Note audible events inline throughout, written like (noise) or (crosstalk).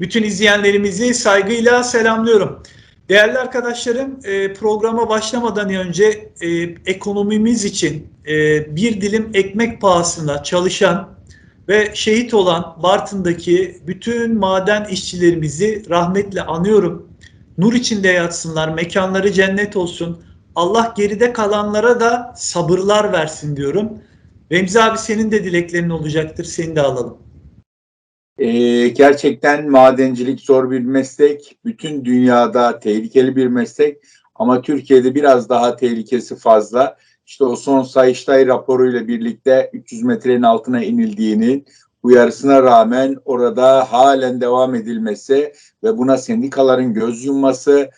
Bütün izleyenlerimizi saygıyla selamlıyorum. Değerli arkadaşlarım, e, programa başlamadan önce e, ekonomimiz için e, bir dilim ekmek pahasına çalışan ve şehit olan Bartın'daki bütün maden işçilerimizi rahmetle anıyorum. Nur içinde yatsınlar, mekanları cennet olsun. Allah geride kalanlara da sabırlar versin diyorum. Remzi abi senin de dileklerin olacaktır, seni de alalım. Ee, gerçekten madencilik zor bir meslek. Bütün dünyada tehlikeli bir meslek. Ama Türkiye'de biraz daha tehlikesi fazla. İşte o son Sayıştay raporuyla birlikte 300 metrenin altına inildiğini uyarısına rağmen orada halen devam edilmesi ve buna sendikaların göz yumması,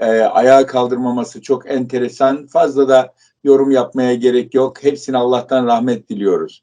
e, ayağa kaldırmaması çok enteresan. Fazla da yorum yapmaya gerek yok. Hepsine Allah'tan rahmet diliyoruz.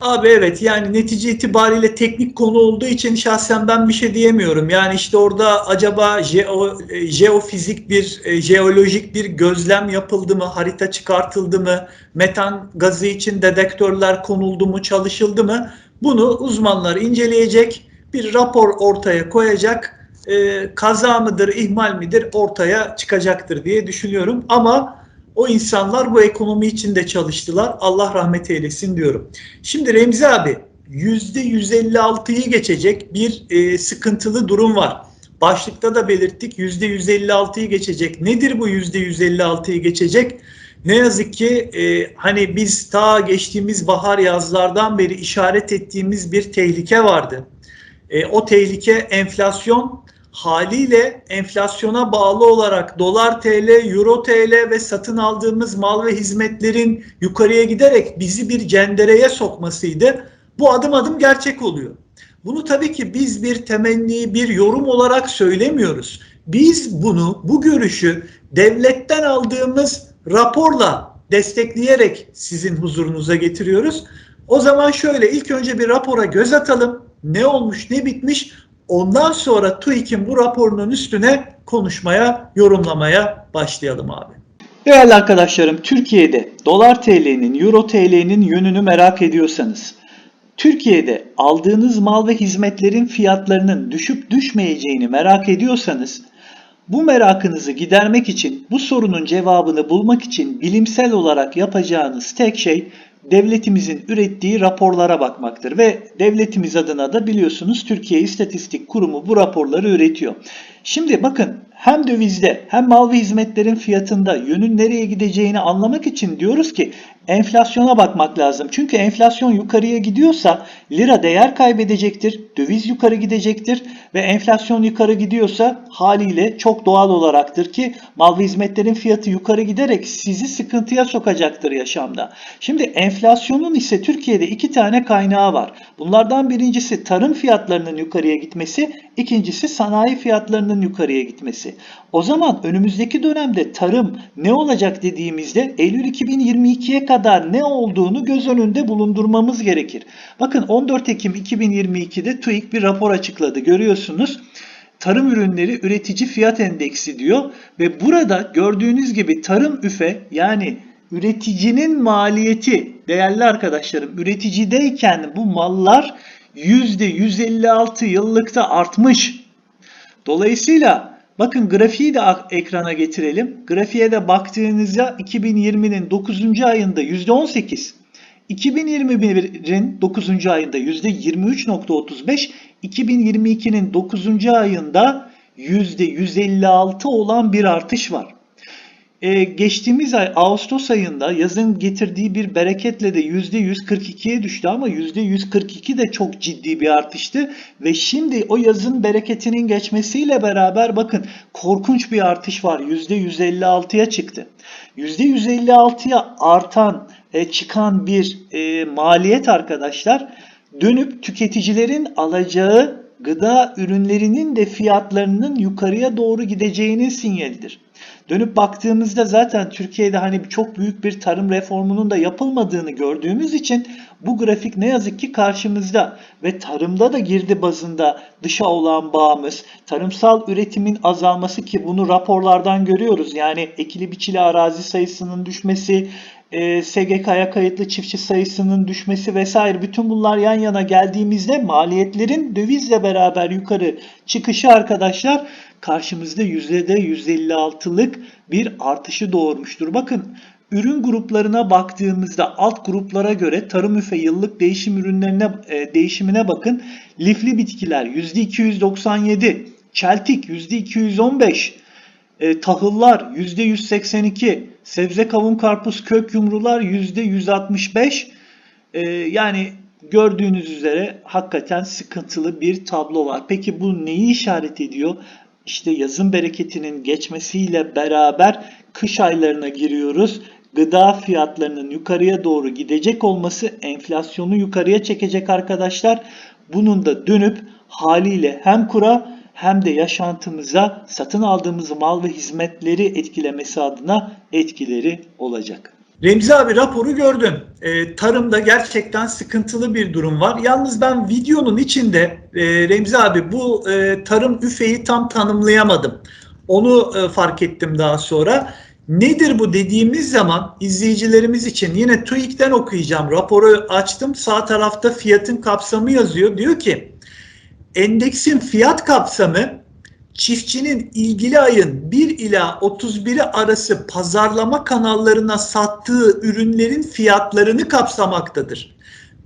Abi evet yani netice itibariyle teknik konu olduğu için şahsen ben bir şey diyemiyorum. Yani işte orada acaba jeo, e, jeofizik bir, e, jeolojik bir gözlem yapıldı mı, harita çıkartıldı mı, metan gazı için dedektörler konuldu mu, çalışıldı mı? Bunu uzmanlar inceleyecek, bir rapor ortaya koyacak, e, kaza mıdır, ihmal midir ortaya çıkacaktır diye düşünüyorum. Ama o insanlar bu ekonomi için de çalıştılar. Allah rahmet eylesin diyorum. Şimdi Remzi abi %156'yı geçecek bir e, sıkıntılı durum var. Başlıkta da belirttik %156'yı geçecek. Nedir bu %156'yı geçecek? Ne yazık ki e, hani biz ta geçtiğimiz bahar yazlardan beri işaret ettiğimiz bir tehlike vardı. E, o tehlike enflasyon haliyle enflasyona bağlı olarak dolar TL, euro TL ve satın aldığımız mal ve hizmetlerin yukarıya giderek bizi bir cendereye sokmasıydı. Bu adım adım gerçek oluyor. Bunu tabii ki biz bir temenni, bir yorum olarak söylemiyoruz. Biz bunu, bu görüşü devletten aldığımız raporla destekleyerek sizin huzurunuza getiriyoruz. O zaman şöyle ilk önce bir rapora göz atalım. Ne olmuş, ne bitmiş Ondan sonra TÜİK'in bu raporunun üstüne konuşmaya, yorumlamaya başlayalım abi. Değerli arkadaşlarım, Türkiye'de dolar TL'nin, euro TL'nin yönünü merak ediyorsanız, Türkiye'de aldığınız mal ve hizmetlerin fiyatlarının düşüp düşmeyeceğini merak ediyorsanız, bu merakınızı gidermek için, bu sorunun cevabını bulmak için bilimsel olarak yapacağınız tek şey devletimizin ürettiği raporlara bakmaktır ve devletimiz adına da biliyorsunuz Türkiye İstatistik Kurumu bu raporları üretiyor. Şimdi bakın hem dövizde hem mal ve hizmetlerin fiyatında yönün nereye gideceğini anlamak için diyoruz ki enflasyona bakmak lazım. Çünkü enflasyon yukarıya gidiyorsa lira değer kaybedecektir, döviz yukarı gidecektir ve enflasyon yukarı gidiyorsa haliyle çok doğal olaraktır ki mal ve hizmetlerin fiyatı yukarı giderek sizi sıkıntıya sokacaktır yaşamda. Şimdi enflasyonun ise Türkiye'de iki tane kaynağı var. Bunlardan birincisi tarım fiyatlarının yukarıya gitmesi, ikincisi sanayi fiyatlarının yukarıya gitmesi. O zaman önümüzdeki dönemde tarım ne olacak dediğimizde Eylül 2022'ye kadar ne olduğunu göz önünde bulundurmamız gerekir. Bakın 14 Ekim 2022'de TÜİK bir rapor açıkladı. Görüyorsunuz tarım ürünleri üretici fiyat endeksi diyor ve burada gördüğünüz gibi tarım üfe yani üreticinin maliyeti değerli arkadaşlarım üreticideyken bu mallar %156 yıllıkta artmış. Dolayısıyla bakın grafiği de ekrana getirelim. Grafiğe de baktığınızda 2020'nin 9. ayında %18, 2021'in 9. ayında %23.35, 2022'nin 9. ayında %156 olan bir artış var. Ee, geçtiğimiz ay Ağustos ayında yazın getirdiği bir bereketle de %142'ye düştü ama %142 de çok ciddi bir artıştı ve şimdi o yazın bereketinin geçmesiyle beraber bakın korkunç bir artış var %156'ya çıktı. %156'ya artan e, çıkan bir e, maliyet arkadaşlar dönüp tüketicilerin alacağı gıda ürünlerinin de fiyatlarının yukarıya doğru gideceğinin sinyalidir. Dönüp baktığımızda zaten Türkiye'de hani çok büyük bir tarım reformunun da yapılmadığını gördüğümüz için bu grafik ne yazık ki karşımızda ve tarımda da girdi bazında dışa olan bağımız, tarımsal üretimin azalması ki bunu raporlardan görüyoruz. Yani ekili biçili arazi sayısının düşmesi, e, SGK'ya kayıtlı çiftçi sayısının düşmesi vesaire bütün bunlar yan yana geldiğimizde maliyetlerin dövizle beraber yukarı çıkışı arkadaşlar karşımızda yüzdede %56'lık bir artışı doğurmuştur. Bakın ürün gruplarına baktığımızda alt gruplara göre tarım üfe yıllık değişim ürünlerine e, değişimine bakın. Lifli bitkiler %297, çeltik %215, e, tahıllar %182, sebze kavun karpuz kök yumrular %165. E, yani gördüğünüz üzere hakikaten sıkıntılı bir tablo var. Peki bu neyi işaret ediyor? İşte yazın bereketinin geçmesiyle beraber kış aylarına giriyoruz. Gıda fiyatlarının yukarıya doğru gidecek olması enflasyonu yukarıya çekecek arkadaşlar. Bunun da dönüp haliyle hem kura hem de yaşantımıza satın aldığımız mal ve hizmetleri etkilemesi adına etkileri olacak. Remzi abi raporu gördün. Ee, tarımda gerçekten sıkıntılı bir durum var. Yalnız ben videonun içinde e, Remzi abi bu e, tarım üfeyi tam tanımlayamadım. Onu e, fark ettim daha sonra. Nedir bu dediğimiz zaman izleyicilerimiz için yine TÜİK'ten okuyacağım. Raporu açtım. Sağ tarafta fiyatın kapsamı yazıyor. Diyor ki endeksin fiyat kapsamı çiftçinin ilgili ayın 1 ila 31'i arası pazarlama kanallarına sattığı ürünlerin fiyatlarını kapsamaktadır.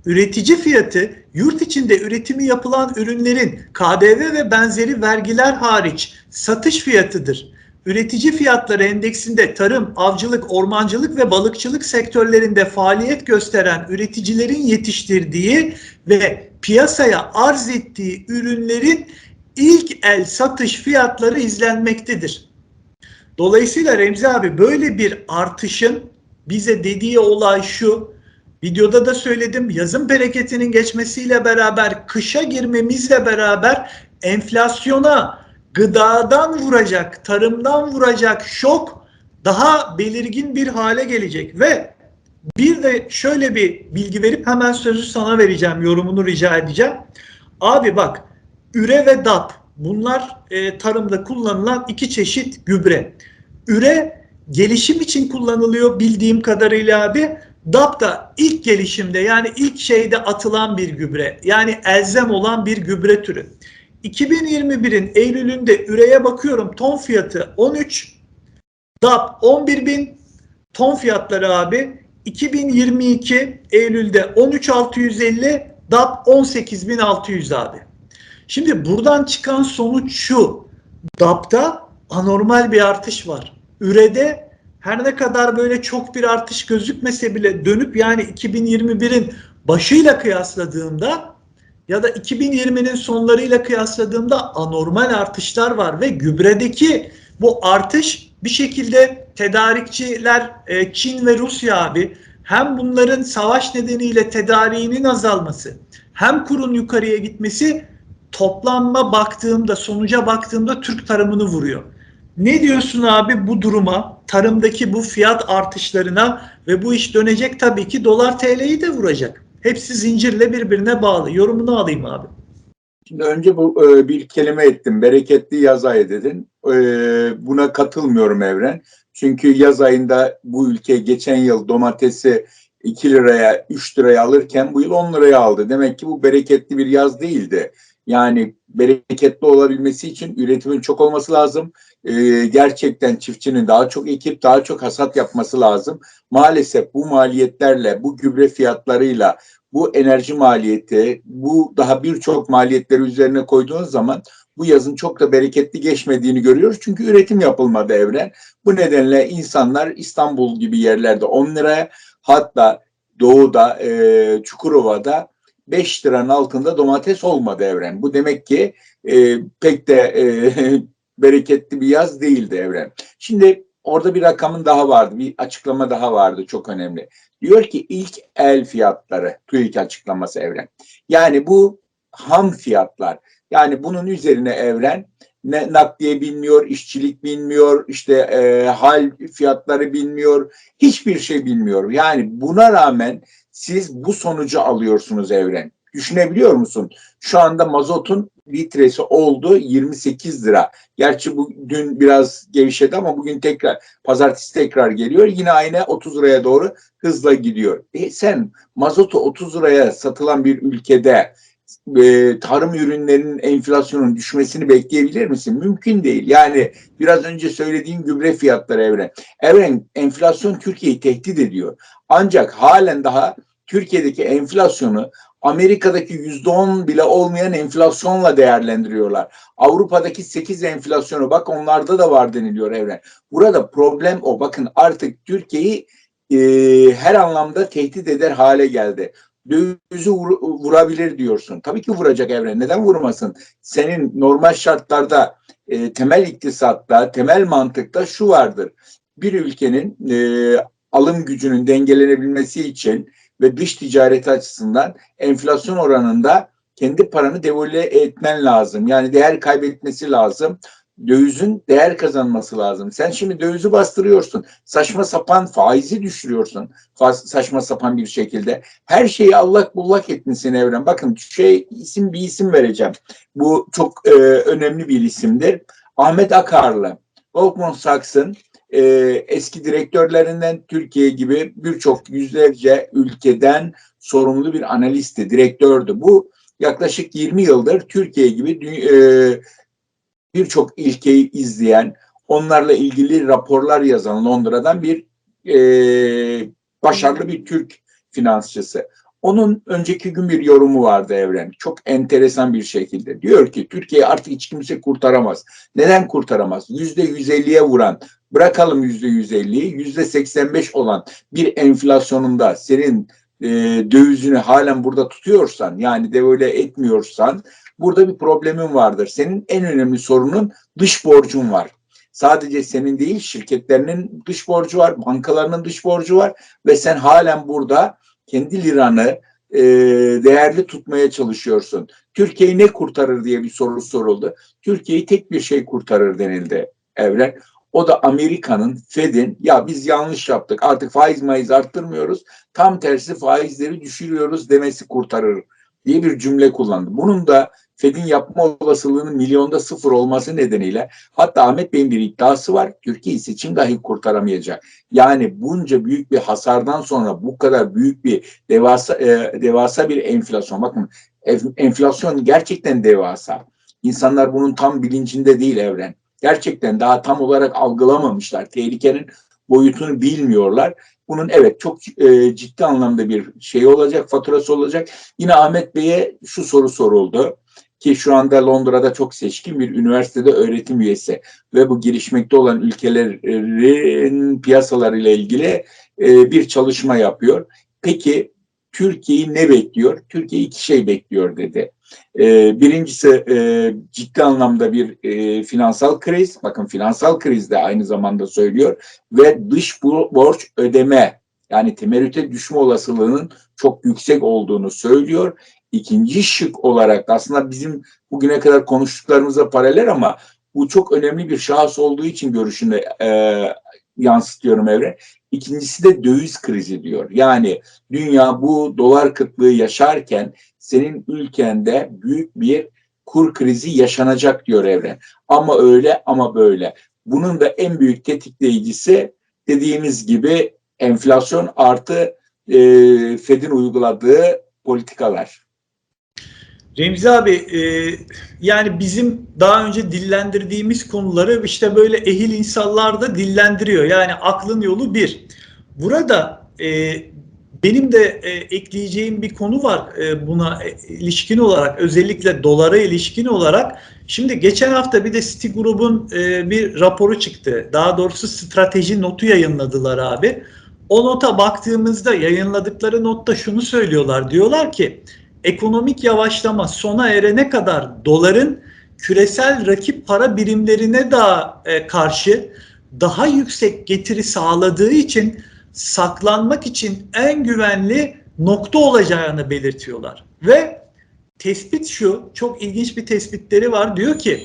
Üretici fiyatı yurt içinde üretimi yapılan ürünlerin KDV ve benzeri vergiler hariç satış fiyatıdır. Üretici fiyatları endeksinde tarım, avcılık, ormancılık ve balıkçılık sektörlerinde faaliyet gösteren üreticilerin yetiştirdiği ve piyasaya arz ettiği ürünlerin ilk el satış fiyatları izlenmektedir. Dolayısıyla Remzi abi böyle bir artışın bize dediği olay şu. Videoda da söyledim. Yazın bereketinin geçmesiyle beraber kışa girmemizle beraber enflasyona gıdadan vuracak, tarımdan vuracak şok daha belirgin bir hale gelecek ve bir de şöyle bir bilgi verip hemen sözü sana vereceğim, yorumunu rica edeceğim. Abi bak üre ve DAP bunlar e, tarımda kullanılan iki çeşit gübre. Üre gelişim için kullanılıyor bildiğim kadarıyla abi. DAP da ilk gelişimde yani ilk şeyde atılan bir gübre. Yani elzem olan bir gübre türü. 2021'in Eylül'ünde üreye bakıyorum ton fiyatı 13, DAP 11 bin, ton fiyatları abi 2022 Eylül'de 13.650, DAP 18.600 abi. Şimdi buradan çıkan sonuç şu. DAP'ta anormal bir artış var. Ürede her ne kadar böyle çok bir artış gözükmese bile dönüp yani 2021'in başıyla kıyasladığımda ya da 2020'nin sonlarıyla kıyasladığımda anormal artışlar var ve gübredeki bu artış bir şekilde tedarikçiler e, Çin ve Rusya abi hem bunların savaş nedeniyle tedariğinin azalması hem kurun yukarıya gitmesi toplanma baktığımda sonuca baktığımda Türk tarımını vuruyor. Ne diyorsun abi bu duruma, tarımdaki bu fiyat artışlarına ve bu iş dönecek tabii ki dolar TL'yi de vuracak. Hepsi zincirle birbirine bağlı. Yorumunu alayım abi. Şimdi önce bu e, bir kelime ettim. Bereketli yaz ayı dedin. E, buna katılmıyorum Evren. Çünkü yaz ayında bu ülke geçen yıl domatesi 2 liraya 3 liraya alırken bu yıl 10 liraya aldı. Demek ki bu bereketli bir yaz değildi. Yani bereketli olabilmesi için üretimin çok olması lazım. Ee, gerçekten çiftçinin daha çok ekip, daha çok hasat yapması lazım. Maalesef bu maliyetlerle, bu gübre fiyatlarıyla, bu enerji maliyeti, bu daha birçok maliyetleri üzerine koyduğunuz zaman bu yazın çok da bereketli geçmediğini görüyoruz. Çünkü üretim yapılmadı evren. Bu nedenle insanlar İstanbul gibi yerlerde 10 liraya hatta doğuda, e, Çukurova'da 5 liranın altında domates olmadı evren. Bu demek ki e, pek de e, (laughs) bereketli bir yaz değildi evren. Şimdi orada bir rakamın daha vardı, bir açıklama daha vardı çok önemli. Diyor ki ilk el fiyatları, TÜİK açıklaması evren. Yani bu ham fiyatlar. Yani bunun üzerine evren ne nakliye bilmiyor, işçilik bilmiyor, işte e, hal fiyatları bilmiyor, hiçbir şey bilmiyor. Yani buna rağmen siz bu sonucu alıyorsunuz evren. Düşünebiliyor musun? Şu anda mazotun litresi oldu 28 lira. Gerçi bu dün biraz gevşedi ama bugün tekrar pazartesi tekrar geliyor. Yine aynı 30 liraya doğru hızla gidiyor. E sen mazotu 30 liraya satılan bir ülkede e, tarım ürünlerinin enflasyonun düşmesini bekleyebilir misin? Mümkün değil. Yani biraz önce söylediğim gübre fiyatları evren. Evren enflasyon Türkiye'yi tehdit ediyor. Ancak halen daha Türkiye'deki enflasyonu Amerika'daki yüzde on bile olmayan enflasyonla değerlendiriyorlar. Avrupa'daki 8 enflasyonu bak onlarda da var deniliyor evren. Burada problem o. Bakın artık Türkiye'yi e, her anlamda tehdit eder hale geldi. Dövizi vur- vurabilir diyorsun. Tabii ki vuracak evren. Neden vurmasın? Senin normal şartlarda e, temel iktisatta, temel mantıkta şu vardır. Bir ülkenin e, alım gücünün dengelenebilmesi için ve dış ticareti açısından enflasyon oranında kendi paranı devalüe etmen lazım. Yani değer kaybetmesi lazım. Dövizin değer kazanması lazım. Sen şimdi dövizi bastırıyorsun. Saçma sapan faizi düşürüyorsun. Fa- Saçma sapan bir şekilde. Her şeyi allak bullak etmişsin evren. Bakın şey isim bir isim vereceğim. Bu çok e, önemli bir isimdir. Ahmet Akarlı. Goldman Sachs'ın e, eski direktörlerinden Türkiye gibi birçok yüzlerce ülkeden sorumlu bir analisti, direktördü. Bu yaklaşık 20 yıldır Türkiye gibi e, birçok ilkeyi izleyen, onlarla ilgili raporlar yazan Londra'dan bir e, başarılı bir Türk finansçısı. Onun önceki gün bir yorumu vardı Evren. Çok enteresan bir şekilde. Diyor ki Türkiye artık hiç kimse kurtaramaz. Neden kurtaramaz? Yüzde 150'ye vuran, bırakalım yüzde 150'yi, yüzde 85 olan bir enflasyonunda senin e, dövizini halen burada tutuyorsan, yani devalüe etmiyorsan, burada bir problemin vardır. Senin en önemli sorunun dış borcun var. Sadece senin değil, şirketlerinin dış borcu var, bankalarının dış borcu var ve sen halen burada kendi liranı e, değerli tutmaya çalışıyorsun. Türkiye'yi ne kurtarır diye bir soru soruldu. Türkiye'yi tek bir şey kurtarır denildi Evren. O da Amerika'nın, Fed'in ya biz yanlış yaptık artık faiz maiz arttırmıyoruz. Tam tersi faizleri düşürüyoruz demesi kurtarır diye bir cümle kullandı. Bunun da Fed'in yapma olasılığının milyonda sıfır olması nedeniyle hatta Ahmet Bey'in bir iddiası var. Türkiye seçim dahi kurtaramayacak. Yani bunca büyük bir hasardan sonra bu kadar büyük bir devasa e, devasa bir enflasyon. Bakın enf- enflasyon gerçekten devasa. İnsanlar bunun tam bilincinde değil evren. Gerçekten daha tam olarak algılamamışlar. Tehlikenin boyutunu bilmiyorlar. Bunun evet çok e, ciddi anlamda bir şey olacak, faturası olacak. Yine Ahmet Bey'e şu soru soruldu ki şu anda Londra'da çok seçkin bir üniversitede öğretim üyesi ve bu gelişmekte olan ülkelerin piyasalarıyla ilgili e, bir çalışma yapıyor. Peki Türkiye'yi ne bekliyor? Türkiye iki şey bekliyor dedi. E, birincisi e, ciddi anlamda bir e, finansal kriz. Bakın finansal kriz de aynı zamanda söylüyor ve dış borç ödeme yani temerrüte düşme olasılığının çok yüksek olduğunu söylüyor. İkinci şık olarak da aslında bizim bugüne kadar konuştuklarımıza paralel ama bu çok önemli bir şahıs olduğu için görüşünü e, yansıtıyorum Evre. İkincisi de döviz krizi diyor. Yani dünya bu dolar kıtlığı yaşarken senin ülkende büyük bir kur krizi yaşanacak diyor Evren. Ama öyle ama böyle. Bunun da en büyük tetikleyicisi dediğimiz gibi enflasyon artı e, Fed'in uyguladığı politikalar. Remzi abi e, yani bizim daha önce dillendirdiğimiz konuları işte böyle ehil insanlar da dillendiriyor. Yani aklın yolu bir. Burada e, benim de e, ekleyeceğim bir konu var e, buna ilişkin olarak özellikle dolara ilişkin olarak. Şimdi geçen hafta bir de Citigroup'un e, bir raporu çıktı. Daha doğrusu strateji notu yayınladılar abi. O nota baktığımızda yayınladıkları notta şunu söylüyorlar. Diyorlar ki ekonomik yavaşlama sona erene kadar doların küresel rakip para birimlerine daha e, karşı daha yüksek getiri sağladığı için saklanmak için en güvenli nokta olacağını belirtiyorlar. Ve tespit şu, çok ilginç bir tespitleri var. Diyor ki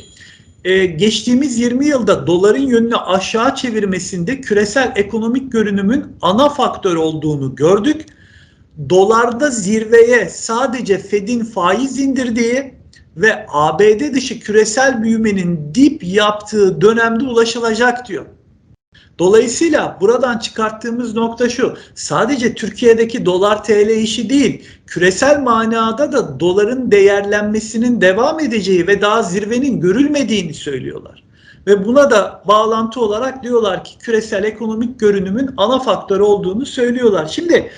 e, geçtiğimiz 20 yılda doların yönünü aşağı çevirmesinde küresel ekonomik görünümün ana faktör olduğunu gördük. Dolarda zirveye sadece Fed'in faiz indirdiği ve ABD dışı küresel büyümenin dip yaptığı dönemde ulaşılacak diyor. Dolayısıyla buradan çıkarttığımız nokta şu. Sadece Türkiye'deki dolar TL işi değil, küresel manada da doların değerlenmesinin devam edeceği ve daha zirvenin görülmediğini söylüyorlar. Ve buna da bağlantı olarak diyorlar ki küresel ekonomik görünümün ana faktörü olduğunu söylüyorlar. Şimdi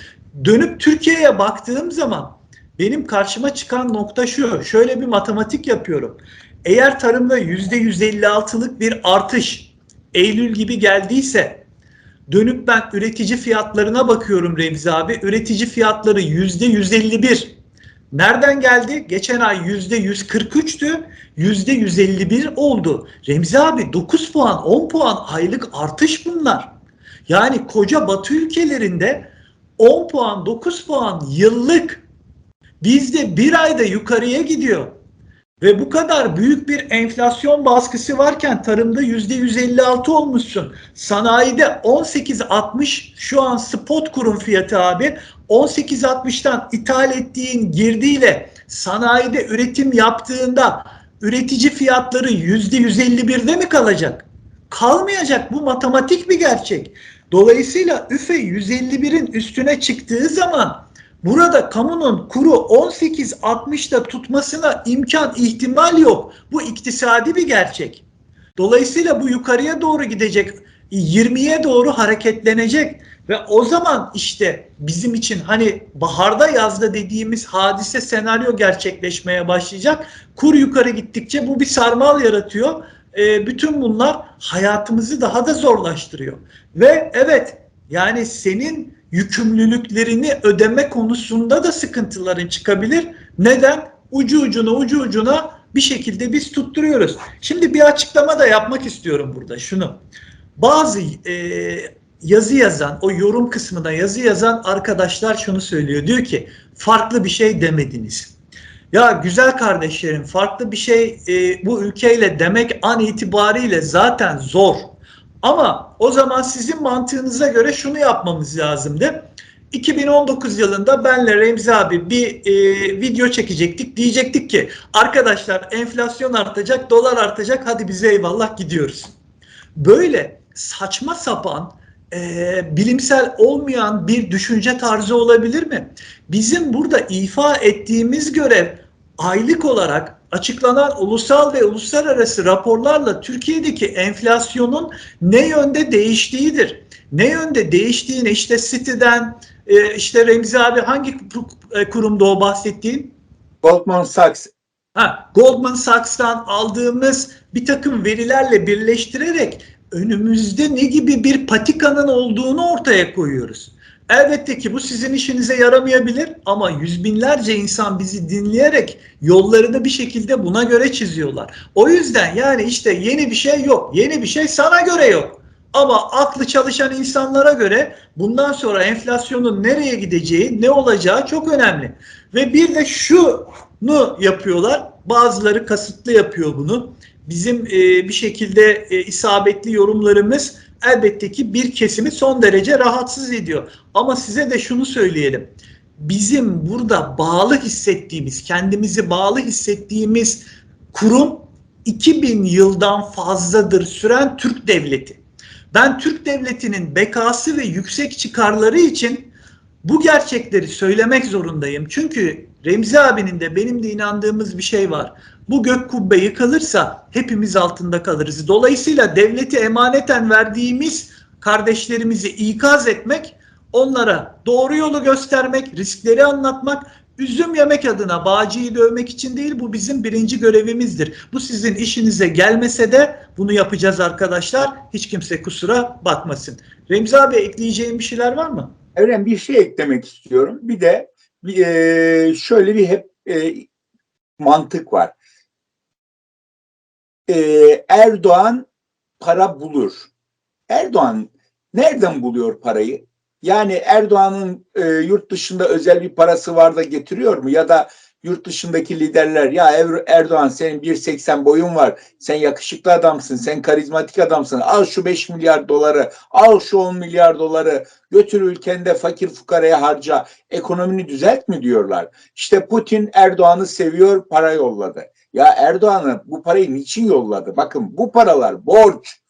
dönüp Türkiye'ye baktığım zaman benim karşıma çıkan nokta şu. Şöyle bir matematik yapıyorum. Eğer tarımda %156'lık bir artış Eylül gibi geldiyse dönüp ben üretici fiyatlarına bakıyorum Remzi abi. Üretici fiyatları %151. Nereden geldi? Geçen ay %143'tü. %151 oldu. Remzi abi 9 puan 10 puan aylık artış bunlar. Yani koca batı ülkelerinde 10 puan 9 puan yıllık bizde bir ayda yukarıya gidiyor. Ve bu kadar büyük bir enflasyon baskısı varken tarımda yüzde 156 olmuşsun. Sanayide 18.60 şu an spot kurum fiyatı abi. 18.60'tan ithal ettiğin girdiyle sanayide üretim yaptığında üretici fiyatları yüzde 151'de mi kalacak? Kalmayacak. Bu matematik bir gerçek. Dolayısıyla üfe 151'in üstüne çıktığı zaman Burada kamunun kuru 18.60'da tutmasına imkan ihtimal yok. Bu iktisadi bir gerçek. Dolayısıyla bu yukarıya doğru gidecek. 20'ye doğru hareketlenecek ve o zaman işte bizim için hani baharda yazda dediğimiz hadise senaryo gerçekleşmeye başlayacak. Kur yukarı gittikçe bu bir sarmal yaratıyor. E, bütün bunlar hayatımızı daha da zorlaştırıyor. Ve evet yani senin yükümlülüklerini ödeme konusunda da sıkıntıların çıkabilir. Neden? Ucu ucuna ucu ucuna bir şekilde biz tutturuyoruz. Şimdi bir açıklama da yapmak istiyorum burada şunu. Bazı e, yazı yazan, o yorum kısmına yazı yazan arkadaşlar şunu söylüyor. Diyor ki farklı bir şey demediniz. Ya güzel kardeşlerim farklı bir şey e, bu ülkeyle demek an itibariyle zaten zor. Ama o zaman sizin mantığınıza göre şunu yapmamız lazımdı. 2019 yılında benle Remzi abi bir e, video çekecektik. Diyecektik ki arkadaşlar enflasyon artacak, dolar artacak hadi bize eyvallah gidiyoruz. Böyle saçma sapan e, bilimsel olmayan bir düşünce tarzı olabilir mi? Bizim burada ifa ettiğimiz görev aylık olarak açıklanan ulusal ve uluslararası raporlarla Türkiye'deki enflasyonun ne yönde değiştiğidir. Ne yönde değiştiğini işte City'den e, işte Remzi abi hangi e, kurumda o bahsettiğin? Goldman Sachs. Ha, Goldman Sachs'tan aldığımız bir takım verilerle birleştirerek önümüzde ne gibi bir patikanın olduğunu ortaya koyuyoruz. Elbette ki bu sizin işinize yaramayabilir ama yüz binlerce insan bizi dinleyerek yollarını bir şekilde buna göre çiziyorlar. O yüzden yani işte yeni bir şey yok. Yeni bir şey sana göre yok. Ama aklı çalışan insanlara göre bundan sonra enflasyonun nereye gideceği, ne olacağı çok önemli. Ve bir de şunu yapıyorlar. Bazıları kasıtlı yapıyor bunu. Bizim e, bir şekilde e, isabetli yorumlarımız elbette ki bir kesimi son derece rahatsız ediyor. Ama size de şunu söyleyelim. Bizim burada bağlı hissettiğimiz, kendimizi bağlı hissettiğimiz kurum 2000 yıldan fazladır süren Türk devleti. Ben Türk devletinin bekası ve yüksek çıkarları için bu gerçekleri söylemek zorundayım. Çünkü Remzi abinin de benim de inandığımız bir şey var. Bu gök kubbe yıkılırsa hepimiz altında kalırız. Dolayısıyla devleti emaneten verdiğimiz kardeşlerimizi ikaz etmek, onlara doğru yolu göstermek, riskleri anlatmak, üzüm yemek adına bağcıyı dövmek için değil bu bizim birinci görevimizdir. Bu sizin işinize gelmese de bunu yapacağız arkadaşlar. Hiç kimse kusura bakmasın. Remzi abi ekleyeceğin bir şeyler var mı? Evren bir şey eklemek istiyorum. Bir de şöyle bir hep mantık var. E, Erdoğan para bulur. Erdoğan nereden buluyor parayı? Yani Erdoğan'ın e, yurt dışında özel bir parası var da getiriyor mu? Ya da yurt dışındaki liderler ya Er- Erdoğan senin 1.80 boyun var. Sen yakışıklı adamsın. Sen karizmatik adamsın. Al şu 5 milyar doları. Al şu 10 milyar doları. Götür ülkende fakir fukaraya harca. Ekonomini düzelt mi diyorlar. İşte Putin Erdoğan'ı seviyor para yolladı. Ya Erdoğan'ı bu parayı niçin yolladı? Bakın bu paralar borç.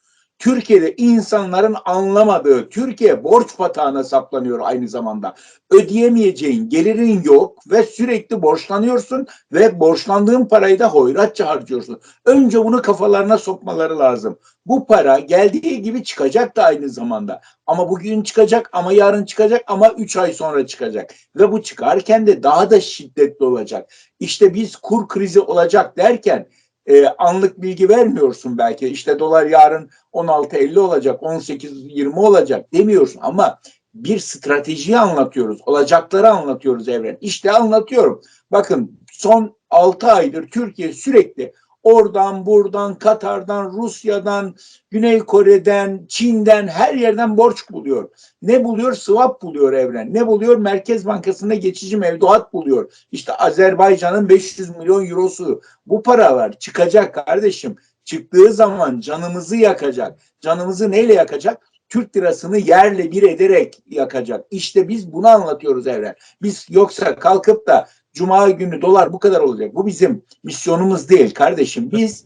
Türkiye'de insanların anlamadığı, Türkiye borç batağına saplanıyor aynı zamanda. Ödeyemeyeceğin gelirin yok ve sürekli borçlanıyorsun ve borçlandığın parayı da hoyratça harcıyorsun. Önce bunu kafalarına sokmaları lazım. Bu para geldiği gibi çıkacak da aynı zamanda. Ama bugün çıkacak ama yarın çıkacak ama 3 ay sonra çıkacak. Ve bu çıkarken de daha da şiddetli olacak. İşte biz kur krizi olacak derken e, anlık bilgi vermiyorsun belki. İşte dolar yarın 16.50 olacak, 18.20 olacak demiyorsun ama bir stratejiyi anlatıyoruz. Olacakları anlatıyoruz evren. İşte anlatıyorum. Bakın son 6 aydır Türkiye sürekli oradan, buradan, Katar'dan, Rusya'dan, Güney Kore'den, Çin'den her yerden borç buluyor. Ne buluyor? Swap buluyor evren. Ne buluyor? Merkez Bankası'nda geçici mevduat buluyor. İşte Azerbaycan'ın 500 milyon eurosu. Bu paralar çıkacak kardeşim. Çıktığı zaman canımızı yakacak. Canımızı neyle yakacak? Türk lirasını yerle bir ederek yakacak. İşte biz bunu anlatıyoruz evren. Biz yoksa kalkıp da Cuma günü dolar bu kadar olacak. Bu bizim misyonumuz değil kardeşim. Biz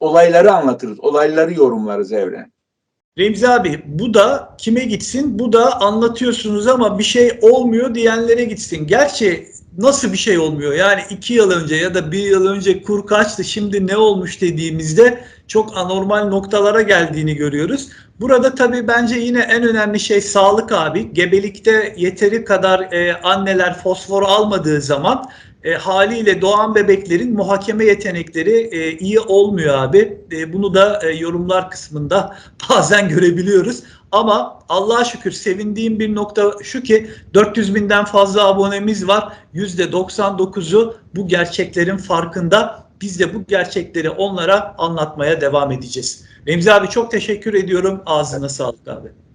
olayları anlatırız. Olayları yorumlarız evren. Remzi abi bu da kime gitsin? Bu da anlatıyorsunuz ama bir şey olmuyor diyenlere gitsin. Gerçi nasıl bir şey olmuyor? Yani iki yıl önce ya da bir yıl önce kur kaçtı şimdi ne olmuş dediğimizde çok anormal noktalara geldiğini görüyoruz. Burada tabii bence yine en önemli şey sağlık abi. Gebelikte yeteri kadar e, anneler fosfor almadığı zaman e, haliyle doğan bebeklerin muhakeme yetenekleri e, iyi olmuyor abi. E, bunu da e, yorumlar kısmında (laughs) bazen görebiliyoruz. Ama Allah'a şükür sevindiğim bir nokta şu ki 400 binden fazla abonemiz var. %99'u bu gerçeklerin farkında. Biz de bu gerçekleri onlara anlatmaya devam edeceğiz. Remzi abi çok teşekkür ediyorum. Ağzına sağlık abi.